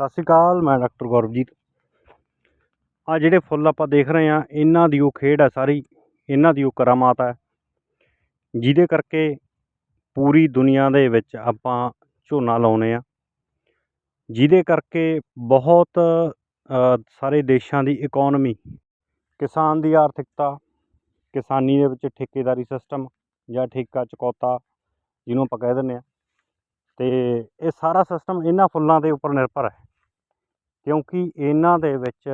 ਸਤਿ ਸ਼੍ਰੀ ਅਕਾਲ, ਮੈਂ ਡਾਕਟਰ ਗੌਰਵਜੀਤ। ਆ ਜਿਹੜੇ ਫੁੱਲ ਆਪਾਂ ਦੇਖ ਰਹੇ ਆ ਇਹਨਾਂ ਦੀ ਉਹ ਖੇਡ ਹੈ ਸਾਰੀ, ਇਹਨਾਂ ਦੀ ਉਹ ਕਰਾਮਾਤ ਹੈ ਜਿਹਦੇ ਕਰਕੇ ਪੂਰੀ ਦੁਨੀਆ ਦੇ ਵਿੱਚ ਆਪਾਂ ਝੋਨਾ ਲਾਉਂਦੇ ਆ। ਜਿਹਦੇ ਕਰਕੇ ਬਹੁਤ ਸਾਰੇ ਦੇਸ਼ਾਂ ਦੀ ਇਕਨੋਮੀ ਕਿਸਾਨ ਦੀ ਆਰਥਿਕਤਾ, ਕਿਸਾਨੀ ਦੇ ਵਿੱਚ ਠੇਕੇਦਾਰੀ ਸਿਸਟਮ ਜਾਂ ਠੇਕਾ ਚੁਕੌਤਾ, ਜਿਹਨੂੰ ਆਪਾਂ ਕਹਿ ਦਿੰਦੇ ਆ ਤੇ ਇਹ ਸਾਰਾ ਸਿਸਟਮ ਇਹਨਾਂ ਫੁੱਲਾਂ ਦੇ ਉੱਪਰ ਨਿਰਭਰ ਹੈ। ਕਿਉਂਕਿ ਇਹਨਾਂ ਦੇ ਵਿੱਚ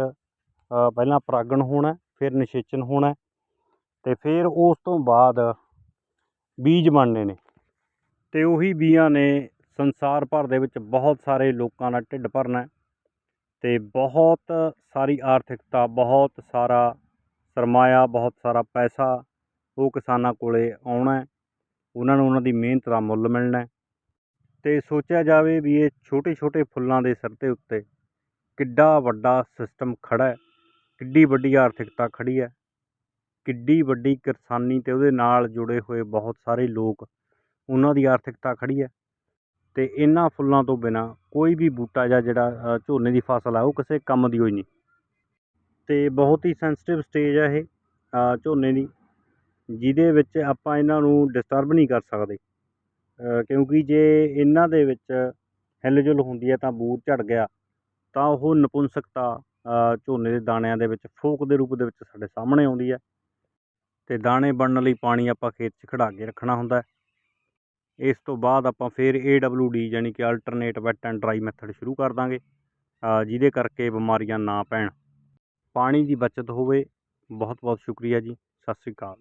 ਪਹਿਲਾਂ ਪਰਾਗਣ ਹੋਣਾ, ਫਿਰ ਨਿਸ਼ੇਚਨ ਹੋਣਾ ਹੈ ਤੇ ਫਿਰ ਉਸ ਤੋਂ ਬਾਅਦ ਬੀਜ ਬਣਨੇ ਨੇ। ਤੇ ਉਹੀ ਬੀਆਂ ਨੇ ਸੰਸਾਰ ਭਰ ਦੇ ਵਿੱਚ ਬਹੁਤ ਸਾਰੇ ਲੋਕਾਂ ਦਾ ਢਿੱਡ ਭਰਨਾ ਹੈ ਤੇ ਬਹੁਤ ਸਾਰੀ ਆਰਥਿਕਤਾ, ਬਹੁਤ ਸਾਰਾ ਸਰਮਾਇਆ, ਬਹੁਤ ਸਾਰਾ ਪੈਸਾ ਉਹ ਕਿਸਾਨਾਂ ਕੋਲੇ ਆਉਣਾ ਉਹਨਾਂ ਨੂੰ ਉਹਨਾਂ ਦੀ ਮਿਹਨਤ ਦਾ ਮੁੱਲ ਮਿਲਣਾ ਹੈ। ਤੇ ਸੋਚਿਆ ਜਾਵੇ ਵੀ ਇਹ ਛੋਟੇ ਛੋਟੇ ਫੁੱਲਾਂ ਦੇ ਸਿਰ ਦੇ ਉੱਤੇ ਕਿੱਡਾ ਵੱਡਾ ਸਿਸਟਮ ਖੜ੍ਹਾ ਕਿੱਡੀ ਵੱਡੀ ਆਰਥਿਕਤਾ ਖੜ੍ਹੀ ਹੈ, ਕਿੱਡੀ ਵੱਡੀ ਕਿਰਸਾਨੀ ਅਤੇ ਉਹਦੇ ਨਾਲ ਜੁੜੇ ਹੋਏ ਬਹੁਤ ਸਾਰੇ ਲੋਕ, ਉਹਨਾਂ ਦੀ ਆਰਥਿਕਤਾ ਖੜ੍ਹੀ ਹੈ ਅਤੇ ਇਹਨਾਂ ਫੁੱਲਾਂ ਤੋਂ ਬਿਨਾਂ ਕੋਈ ਵੀ ਬੂਟਾ ਜਾਂ ਜਿਹੜਾ ਝੋਨੇ ਦੀ ਫਸਲ ਆ, ਉਹ ਕਿਸੇ ਕੰਮ ਦੀ ਹੋਈ ਨਹੀਂ। ਅਤੇ ਬਹੁਤ ਹੀ ਸੈਂਸਟਿਵ ਸਟੇਜ ਹੈ ਇਹ ਝੋਨੇ ਦੀ, ਜਿਹਦੇ ਵਿੱਚ ਆਪਾਂ ਇਹਨਾਂ ਨੂੰ ਡਿਸਟਰਬ ਨਹੀਂ ਕਰ ਸਕਦੇ। ਕਿਉਂਕਿ ਜੇ ਇਹਨਾਂ ਦੇ ਵਿੱਚ ਹਿਲਜੁਲ ਹੁੰਦੀ ਹੈ ਤਾਂ ਬੂਰ ਝੜ ਗਿਆ। ਤਾਂ ਉਹ ਨਪੁੰਸਕਤਾ ਝੋਨੇ ਦੇ ਦਾਣਿਆਂ ਦੇ ਵਿੱਚ, ਫੋਕ ਦੇ ਰੂਪ ਦੇ ਵਿੱਚ ਸਾਡੇ ਸਾਹਮਣੇ ਆਉਂਦੀ ਹੈ। ਅਤੇ ਦਾਣੇ ਬਣਨ ਲਈ ਪਾਣੀ ਆਪਾਂ ਖੇਤ 'ਚ ਖੜਾ ਕੇ ਰੱਖਣਾ ਹੁੰਦਾ ਇਸ ਤੋਂ ਬਾਅਦ ਆਪਾਂ ਫਿਰ ਏ ਡਬਲੂ ਡੀ ਯਾਨੀ ਕਿ alternate wet and dry method ਸ਼ੁਰੂ ਕਰ ਦਾਂਗੇ ਜਿਹਦੇ ਕਰਕੇ ਬਿਮਾਰੀਆਂ ਨਾ ਪੈਣ। ਪਾਣੀ ਦੀ ਬਚਤ ਹੋਵੇ। ਬਹੁਤ ਬਹੁਤ ਸ਼ੁਕਰੀਆ ਜੀ। ਸਤਿ ਸ਼੍ਰੀ ਅਕਾਲ।